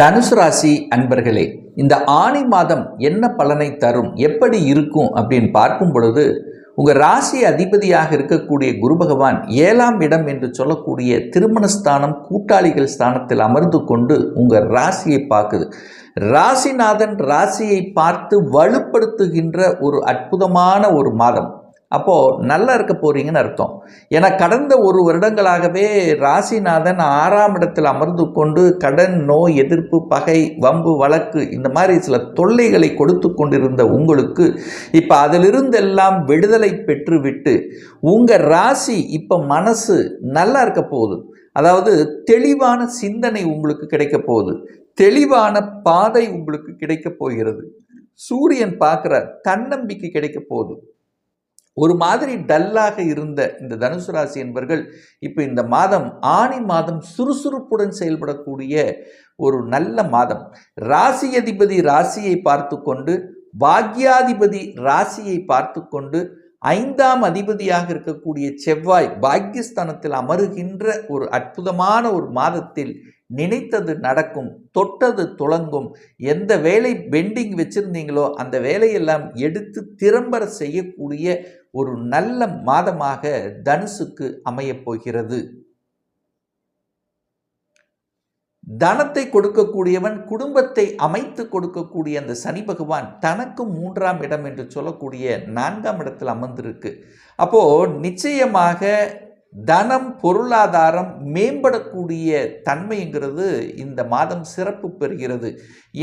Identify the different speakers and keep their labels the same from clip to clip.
Speaker 1: தனுசு ராசி அன்பர்களே இந்த ஆணி மாதம் என்ன பலனை தரும்? எப்படி இருக்கும்? அப்படின்னு பார்க்கும் பொழுது உங்கள் ராசி அதிபதியாக இருக்கக்கூடிய குரு பகவான் ஏழாம் இடம் என்று சொல்லக்கூடிய திருமணஸ்தானம் கூட்டாளிகள் ஸ்தானத்தில் அமர்ந்து கொண்டு உங்கள் ராசியை பார்க்குது. ராசிநாதன் ராசியை பார்த்து வலுப்படுத்துகின்ற ஒரு அற்புதமான ஒரு மாதம். அப்போது நல்லா இருக்க போகிறீங்கன்னு அர்த்தம். ஏன்னா கடந்த ஒரு வருடங்களாகவே ராசிநாதன் ஆறாம் இடத்தில் அமர்ந்து கொண்டு கடன் நோய் எதிர்ப்பு பகை வம்பு வழக்கு இந்த மாதிரி சில தொல்லைகளை கொடுத்து கொண்டிருந்த உங்களுக்கு இப்போ அதிலிருந்தெல்லாம் விடுதலை பெற்றுவிட்டு உங்கள் ராசி இப்போ மனசு நல்லா இருக்க போகுது. அதாவது தெளிவான சிந்தனை உங்களுக்கு கிடைக்க போகுது. தெளிவான பாதை உங்களுக்கு கிடைக்க போகிறது. சூரியன் பார்க்குற தன்னம்பிக்கை கிடைக்க போகுது. ஒரு மாதிரி டல்லாக இருந்த இந்த தனுசு ராசி என்பர்கள் இப்போ இந்த மாதம் ஆணி மாதம் சுறுசுறுப்புடன் செயல்படக்கூடிய ஒரு நல்ல மாதம். ராசி அதிபதி ராசியை பார்த்து கொண்டு பாக்யாதிபதி ராசியை பார்த்து கொண்டு ஐந்தாம் அதிபதியாக இருக்கக்கூடிய செவ்வாய் பாக்கியஸ்தானத்தில் அமருகின்ற ஒரு அற்புதமான ஒரு மாதத்தில் நினைத்தது நடக்கும் தொட்டது துளங்கும். எந்த வேலை பெண்டிங் வச்சுருந்தீங்களோ அந்த வேலையெல்லாம் எடுத்து திறம்பட செய்யக்கூடிய ஒரு நல்ல மாதமாக தனுசுக்கு அமையப் போகிறது. தனத்தை கொடுக்கக்கூடியவன் குடும்பத்தை அமைத்து கொடுக்கக்கூடிய அந்த சனி பகவான் தனக்கு மூன்றாம் இடம் என்று சொல்லக்கூடிய நான்காம் இடத்தில் அமர்ந்திருக்கு. அப்போது நிச்சயமாக தனம் பொருளாதாரம் மேம்படக்கூடிய தன்மைங்கிறது இந்த மாதம் சிறப்பு பெறுகிறது.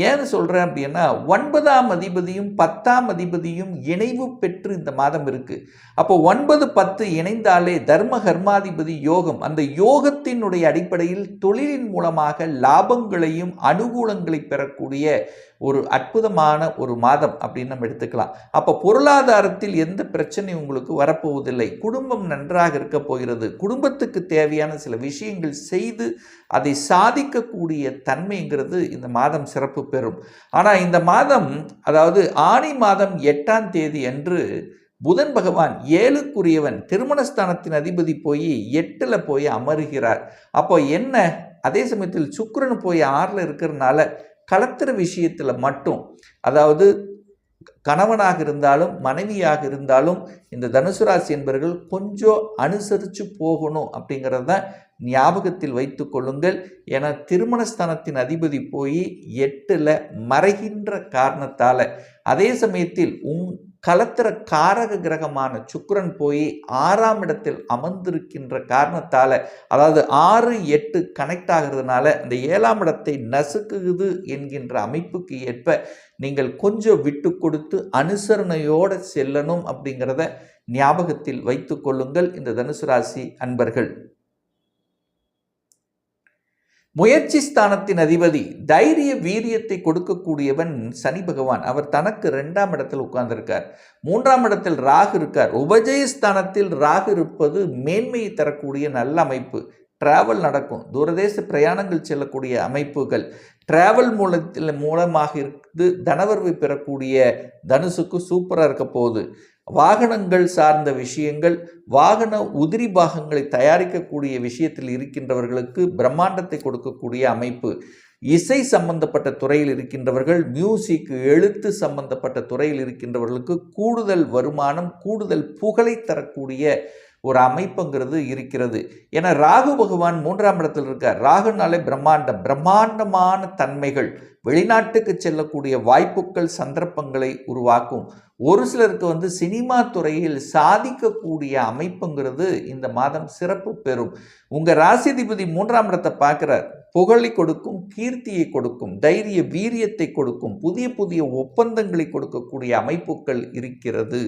Speaker 1: ஏன்னு சொல்கிறேன் அப்படின்னா ஒன்பதாம் அதிபதியும் பத்தாம் அதிபதியும் இணைவு பெற்று இந்த மாதம் இருக்குது அப்போ ஒன்பது பத்து இணைந்தாலே தர்ம கர்மாதிபதி யோகம் அந்த யோகத்தினுடைய அடிப்படையில் தொழிலின் மூலமாக லாபங்களையும் அனுகூலங்களை பெறக்கூடிய ஒரு அற்புதமான ஒரு மாதம் அப்படின்னு நம்ம எடுத்துக்கலாம். அப்போ பொருளாதாரத்தில் எந்த பிரச்சனையும் உங்களுக்கு வரப்போவதில்லை. குடும்பம் நன்றாக இருக்க போகிறது. குடும்பத்துக்கு தேவையான சில விஷயங்கள் செய்து அதை சாதிக்கக்கூடிய தன்மைங்கிறது இந்த மாதம் சிறப்பு பெறும். ஆனால் இந்த மாதம் அதாவது ஆணி மாதம் எட்டாம் தேதி அன்று புதன் பகவான் ஏழுக்குரியவன் திருமணஸ்தானத்தின் அதிபதி போய் எட்டில் போய் அமருகிறார். அப்போ என்ன? அதே சமயத்தில் சுக்கரன் போய் ஆறில் இருக்கிறதுனால கலத்துற விஷயத்தில் மட்டும் அதாவது கணவனாக இருந்தாலும் மனைவியாக இருந்தாலும் இந்த தனுசு ராசி என்பவர்கள் கொஞ்சம் அனுசரித்து போகணும் அப்படிங்கிறத ஞாபகத்தில் வைத்து கொள்ளுங்கள். என திருமணஸ்தானத்தின் அதிபதி போய் எட்டில் மறைகின்ற காரணத்தால் அதே சமயத்தில் உங் கலத்திர காரக கிரகமான சுக்கரன் போய் ஆறாம் இடத்தில் அமர்ந்திருக்கின்ற காரணத்தால் அதாவது ஆறு எட்டு கனெக்ட் ஆகிறதுனால அந்த ஏழாம் இடத்தை நசுக்குது என்கின்ற அமைப்புக்கு ஏற்ப நீங்கள் கொஞ்சம் விட்டு கொடுத்து அனுசரணையோடு செல்லணும் அப்படிங்கிறத ஞாபகத்தில் வைத்து கொள்ளுங்கள் இந்த தனுசு ராசி அன்பர்கள். முயற்சி ஸ்தானத்தின் அதிபதி தைரிய வீரியத்தை கொடுக்கக்கூடியவன் சனி பகவான். அவர் தனக்கு ரெண்டாம் இடத்தில் உட்கார்ந்திருக்கார். மூன்றாம் இடத்தில் ராகு இருக்கார். உபஜயஸ்தானத்தில் ராகு இருப்பது மேன்மையை தரக்கூடிய நல்ல அமைப்பு. டிராவல் நடக்கும். தூரதேச பிரயாணங்கள் செல்லக்கூடிய அமைப்புகள். டிராவல் மூலத்தில் மூலமாக இருந்து தனவர்வை பெறக்கூடிய தனுசுக்கு சூப்பராக இருக்க போகுது. வாகனங்கள் சார்ந்த விஷயங்கள் வாகன உதிரி பாகங்களை தயாரிக்கக்கூடிய விஷயத்தில் இருக்கின்றவர்களுக்கு பிரம்மாண்டத்தை கொடுக்கக்கூடிய அமைப்பு இசை சம்பந்தப்பட்ட துறையில் இருக்கின்றவர்கள் மியூசிக் எழுத்து சம்பந்தப்பட்ட துறையில் இருக்கின்றவர்களுக்கு கூடுதல் வருமானம் கூடுதல் புகழை தரக்கூடிய ஒரு அமைப்புங்கிறது இருக்கிறது. ஏன்னா ராகு பகவான் மூன்றாம் இடத்தில் இருக்கார். ராகுனாலே பிரம்மாண்டம். பிரம்மாண்டமான தன்மைகள். வெளிநாட்டுக்கு செல்லக்கூடிய வாய்ப்புகள் சந்தர்ப்பங்களை உருவாக்கும். ஒரு சிலருக்கு வந்து சினிமா துறையில் சாதிக்கக்கூடிய அமைப்புங்கிறது இந்த மாதம் சிறப்பு பெறும். உங்கள் ராசிதிபதி மூன்றாம் இடத்தை பார்க்குறார். புகழை கொடுக்கும் கீர்த்தியை கொடுக்கும் தைரிய வீரியத்தை கொடுக்கும் புதிய புதிய ஒப்பந்தங்களை கொடுக்கக்கூடிய அமைப்புகள் இருக்கிறது.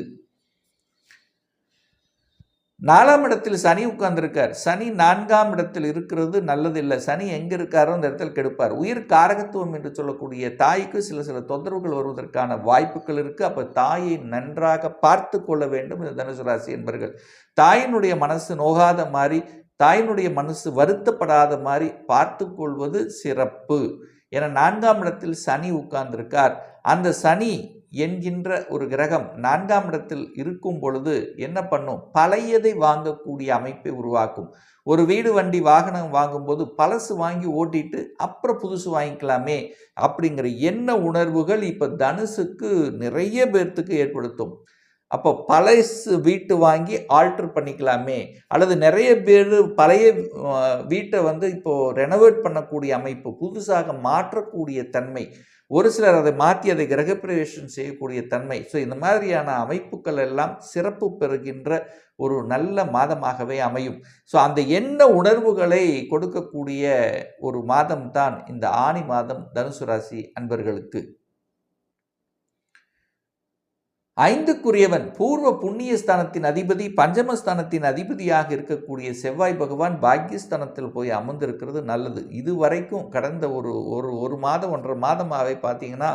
Speaker 1: நாலாம் இடத்தில் சனி உட்கார்ந்துருக்கார். சனி நான்காம் இடத்தில் இருக்கிறது நல்லதில்லை. சனி எங்கே இருக்காரோ அந்த இடத்தில் கெடுப்பார். உயிர் காரகத்துவம் என்று சொல்லக்கூடிய தாய்க்கு சில சில தொந்தரவுகள் வருவதற்கான வாய்ப்புகள் இருக்குது அப்போ தாயை நன்றாக பார்த்து கொள்ள வேண்டும் இந்த தனுசு ராசி என்பர்கள். தாயினுடைய மனசு நோகாத மாதிரி தாயினுடைய மனசு வருத்தப்படாத மாதிரி பார்த்து கொள்வது சிறப்பு. என நான்காம் இடத்தில் சனி உட்கார்ந்திருக்கார். அந்த சனி என்கின்ற ஒரு கிரகம் நான்காம் இடத்தில் இருக்கும் பொழுது என்ன பண்ணும்? பழையதை வாங்கக்கூடிய அமைப்பை உருவாக்கும். ஒரு வீடு வண்டி வாகனம் வாங்கும்போது பழசு வாங்கி ஓட்டிட்டு அப்புறம் புதுசு வாங்கிக்கலாமே அப்படிங்கிற எண்ண உணர்வுகள் இப்போ தனுசுக்கு நிறைய பேர்த்துக்கு ஏற்படுத்தும். அப்போ பழசு வீட்டு வாங்கி ஆல்டர் பண்ணிக்கலாமே. அல்லது நிறைய பேர் பழைய வீட்டை வந்து இப்போது ரெனோவேட் பண்ணக்கூடிய அமைப்பு புதுசாக மாற்றக்கூடிய தன்மை. ஒரு சிலர் அதை மாற்றி அதை கிரகப்பிரவேசம் செய்யக்கூடிய தன்மை. ஸோ இந்த மாதிரியான அமைப்புகள் எல்லாம் சிறப்பு பெறுகின்ற ஒரு நல்ல மாதமாகவே அமையும். ஸோ அந்த எண்ண உணர்வுகளை கொடுக்கக்கூடிய ஒரு மாதம் தான் இந்த ஆணி மாதம் தனுசு ராசி அன்பர்களுக்கு. ஐந்துக்குரியவன் பூர்வ புண்ணியஸ்தானத்தின் அதிபதி பஞ்சமஸ்தானத்தின் அதிபதியாக இருக்கக்கூடிய செவ்வாய் பகவான் பாக்கியஸ்தானத்தில் போய் அமர்ந்திருக்கிறது நல்லது. இது வரைக்கும் கடந்த ஒரு ஒரு ஒரு மாதம் ஒன்றரை மாதமாகவே பார்த்தீங்கன்னா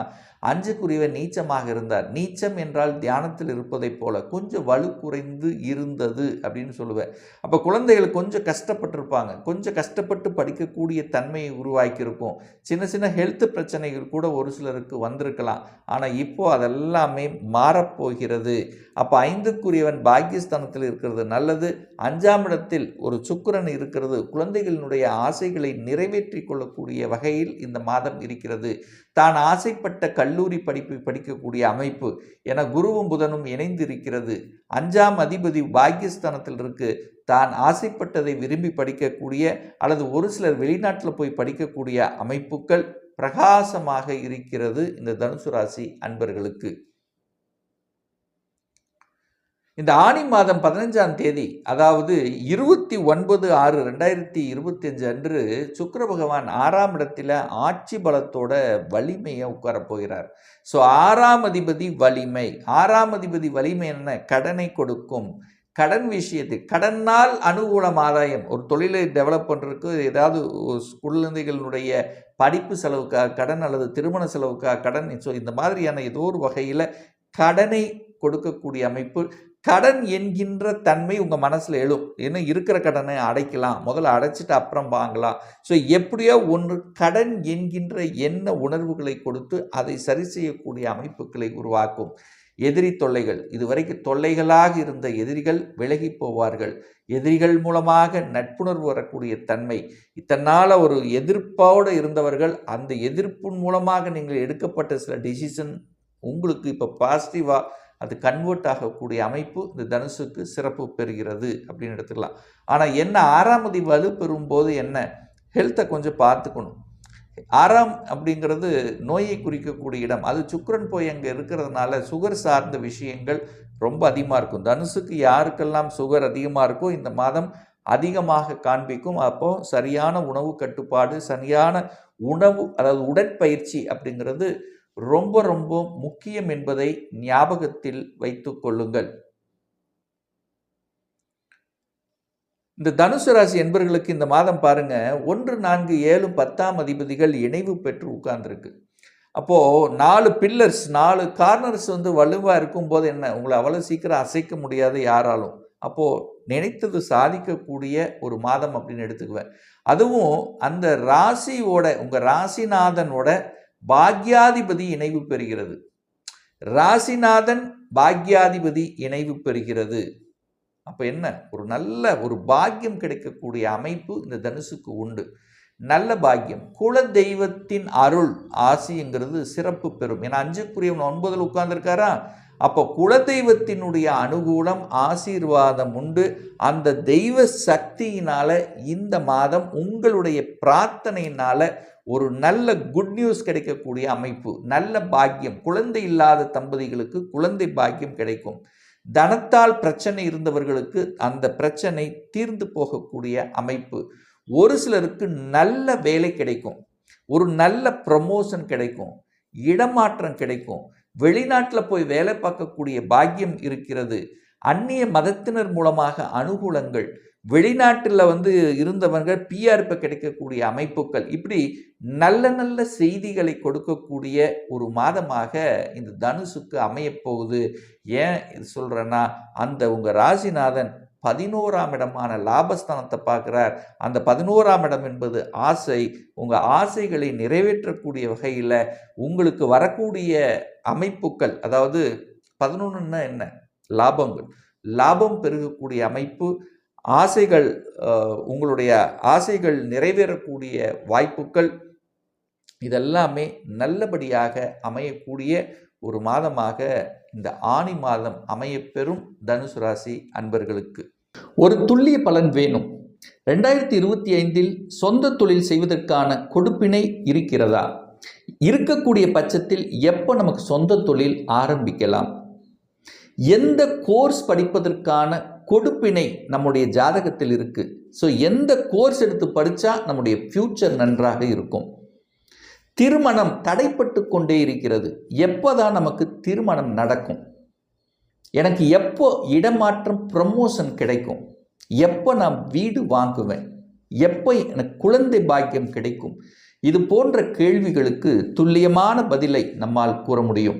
Speaker 1: அஞ்சுக்குரியவன் நீச்சமாக இருந்தார். நீச்சம் என்றால் தியானத்தில் இருப்பதைப் போல கொஞ்சம் வலு குறைந்து இருந்தது அப்படின்னு சொல்லுவேன். அப்போ குழந்தைகள் கொஞ்சம் கஷ்டப்பட்டிருப்பாங்க. கொஞ்சம் கஷ்டப்பட்டு படிக்கக்கூடிய தன்மையை உருவாக்கியிருக்கும். சின்ன சின்ன ஹெல்த் பிரச்சனைகள் கூட ஒரு சிலருக்கு வந்திருக்கலாம். ஆனால் இப்போது அதெல்லாமே மாற போகிறது. அப்போ ஐந்துக்குரியவன் பாக்கியஸ்தானத்தில் இருக்கிறது நல்லது. அஞ்சாம் இடத்தில் ஒரு சுக்கிரன் இருக்கிறது. குழந்தைகளினுடைய ஆசைகளை நிறைவேற்றி கொள்ளக்கூடிய வகையில் இந்த மாதம் இருக்கிறது. தான் ஆசைப்பட்ட கல்லூரி படிப்பை படிக்கக்கூடிய அமைப்பு என குருவும் புதனும் இணைந்து இருக்கிறது அஞ்சாம் அதிபதி பாக்கியஸ்தானத்தில் இருக்கு. தான் ஆசைப்பட்டதை விரும்பி படிக்கக்கூடிய அல்லது ஒரு சிலர் வெளிநாட்டில் போய் படிக்கக்கூடிய அமைப்புகள் பிரகாசமாக இருக்கிறது இந்த தனுசு ராசி அன்பர்களுக்கு. இந்த ஆணி மாதம் பதினஞ்சாம் தேதி அதாவது இருபத்தி ஒன்பது ஆறு ரெண்டாயிரத்தி இருபத்தி அஞ்சு அன்று சுக்கர பகவான் ஆறாம் இடத்துல ஆட்சி பலத்தோட வலிமையை உட்காரப் போகிறார். ஸோ ஆறாம் அதிபதி வலிமை. ஆறாம் அதிபதி வலிமை என்ன? கடனை கொடுக்கும். கடன் விஷயத்தில் கடனால் அனுகூலம் ஆதாயம். ஒரு தொழிலை டெவலப் பண்ணுறதுக்கு ஏதாவது குழந்தைகளுடைய படிப்பு செலவுக்காக கடன் அல்லது திருமண செலவுக்காக கடன். ஸோ இந்த மாதிரியான ஏதோ ஒரு வகையில் கடனை கொடுக்கக்கூடிய அமைப்பு கடன் என்கின்ற தன்மை உங்கள் மனசில் எழும். ஏன்னா இருக்கிற கடனை அடைக்கலாம். முதல்ல அடைச்சிட்டு அப்புறம் வாங்கலாம். ஸோ எப்படியோ ஒன்று கடன் என்கின்ற என்ன உணர்வுகளை கொடுத்து அதை சரி செய்யக்கூடிய அமைப்புகளை உருவாக்கும். எதிரி தொல்லைகள். இதுவரைக்கும் தொல்லைகளாக இருந்த எதிரிகள் விலகி போவார்கள். எதிரிகள் மூலமாக நட்புணர்வு வரக்கூடிய தன்மை. இத்தனால ஒரு எதிர்ப்போடு இருந்தவர்கள் அந்த எதிர்ப்பின் மூலமாக நீங்கள் எடுக்கப்பட்ட சில டிசிஷன் உங்களுக்கு இப்போ பாசிட்டிவாக அது கன்வெர்ட் ஆகக்கூடிய அமைப்பு இந்த தனுசுக்கு சிறப்பு பெறுகிறது அப்படின்னு எடுத்துக்கலாம். ஆனால் என்ன ஆறாம் அதி வலு பெறும்போது என்ன? ஹெல்த்தை கொஞ்சம் பார்த்துக்கணும். ஆறாம் அப்படிங்கிறது நோயை குறிக்கக்கூடிய இடம். அது சுக்கரன் போய் அங்கே இருக்கிறதுனால சுகர் சார்ந்த விஷயங்கள் ரொம்ப அதிகமாக இருக்கும். தனுசுக்கு யாருக்கெல்லாம் சுகர் அதிகமாக இருக்கோ இந்த மாதம் அதிகமாக காண்பிக்கும். அப்போ சரியான உணவு கட்டுப்பாடு சரியான உணவு அதாவது உடற்பயிற்சி அப்படிங்கிறது ரொம்ப ரொம்ப முக்கியம் என்பதை ஞாபகத்தில் வைத்துக் கொள்ளுங்கள். இந்த தனுசு ராசி என்பர்களுக்கு இந்த மாதம் பாருங்க ஒன்று நான்கு ஏழு பத்தாம் அதிபதிகள் இணைவு பெற்று உட்கார்ந்துருக்கு. அப்போ நாலு பில்லர்ஸ் நாலு கார்னர்ஸ் வந்து வலுவாக இருக்கும்போது என்ன உங்களை அவ்வளோ சீக்கிரம் அசைக்க முடியாது யாராலும். அப்போது நினைத்தது சாதிக்கக்கூடிய ஒரு மாதம் அப்படின்னு எடுத்துக்குவேன். அதுவும் அந்த ராசியோட உங்கள் ராசிநாதனோட பாக்யாதிபதி இணைவு பெறுகிறது. ராசிநாதன் பாக்யாதிபதி இணைவு பெறுகிறது. அப்போ என்ன? ஒரு நல்ல ஒரு பாக்கியம் கிடைக்கக்கூடிய அமைப்பு இந்த தனுசுக்கு உண்டு. நல்ல பாக்கியம். குல தெய்வத்தின் அருள் ஆசிங்கிறது சிறப்பு பெறும். ஏன்னா அஞ்சுக்குரியவன் ஒன்பதில் உட்கார்ந்துருக்காரா? அப்போ குலதெய்வத்தினுடைய அனுகூலம் ஆசீர்வாதம் உண்டு. அந்த தெய்வ சக்தியினால் இந்த மாதம் உங்களுடைய பிரார்த்தனையினால் ஒரு நல்ல குட் நியூஸ் கிடைக்கக்கூடிய அமைப்பு நல்ல பாக்கியம் குழந்தை இல்லாத தம்பதிகளுக்கு குழந்தை பாக்கியம் கிடைக்கும். தனத்தால் பிரச்சனை இருந்தவர்களுக்கு அந்த பிரச்சனை தீர்ந்து போகக்கூடிய அமைப்பு. ஒரு சிலருக்கு நல்ல வேலை கிடைக்கும். ஒரு நல்ல ப்ரமோஷன் கிடைக்கும். இடமாற்றம் கிடைக்கும். வெளிநாட்டில் போய் வேலை பார்க்கக்கூடிய பாக்கியம் இருக்கிறது. அந்நிய மதத்தினர் மூலமாக அனுகூலங்கள் வெளிநாட்டில் வந்து இருந்தவர்கள் பிஆர்பி கிடைக்கக்கூடிய அமைப்புகள் இப்படி நல்ல நல்ல செய்திகளை கொடுக்கக்கூடிய ஒரு மாதமாக இந்த தனுசுக்கு அமையப்போகுது ஏன் இது சொல்கிறேன்னா அந்த உங்கள் ராசிநாதன் பதினோராம் இடமான லாபஸ்தானத்தை பார்க்குறார். அந்த பதினோராம் இடம் என்பது ஆசை. உங்கள் ஆசைகளை நிறைவேற்றக்கூடிய வகையில் உங்களுக்கு வரக்கூடிய அமைப்புகள் அதாவது பதினொன்றுன்னா என்ன? லாபங்கள். லாபம் பெருகக்கூடிய அமைப்பு ஆசைகள் உங்களுடைய ஆசைகள் நிறைவேறக்கூடிய வாய்ப்புகள் இதெல்லாமே நல்லபடியாக அமையக்கூடிய ஒரு மாதமாக இந்த ஆணி மாதம் அமையப்பெறும் தனுசு ராசி அன்பர்களுக்கு. ஒரு துல்லிய பலன் வேணும். ரெண்டாயிரத்தி இருபத்தி ஐந்தில் சொந்த தொழில் செய்வதற்கான கொடுப்பினை இருக்கிறதா? இருக்கக்கூடிய பட்சத்தில் எப்போ நமக்கு சொந்த தொழில் ஆரம்பிக்கலாம்? எந்த கோர்ஸ் படிப்பதற்கான கொடுப்பினை நம்முடைய ஜாதகத்தில் இருக்குது ஸோ எந்த கோர்ஸ் எடுத்து படித்தா நம்முடைய ஃப்யூச்சர் நன்றாக இருக்கும். திருமணம் தடைப்பட்டு கொண்டே இருக்கிறது. எப்போதான் நமக்கு திருமணம் நடக்கும்? எனக்கு எப்போ இடமாற்றம் ப்ரமோஷன் கிடைக்கும்? எப்போ நான் வீடு வாங்குவேன்? எப்போ எனக்கு குழந்தை பாக்கியம் கிடைக்கும்? இது போன்ற கேள்விகளுக்கு துல்லியமான பதிலை நம்மால் கூற முடியும்.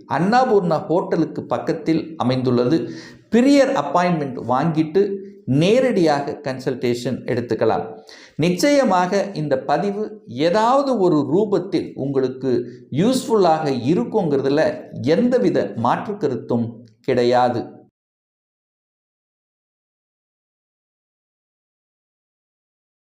Speaker 1: அன்னாபூர்ணா ஹோட்டலுக்கு பக்கத்தில் அமைந்துள்ளது. பிரியர் அப்பாயின்மெண்ட் வாங்கிட்டு நேரடியாக கன்சல்டேஷன் எடுத்துக்கலாம். நிச்சயமாக இந்த பதிவு ஏதாவது ஒரு ரூபத்தில் உங்களுக்கு யூஸ்ஃபுல்லாக இருக்குங்கிறதுல எந்தவித மாற்று கருத்தும் கிடையாது.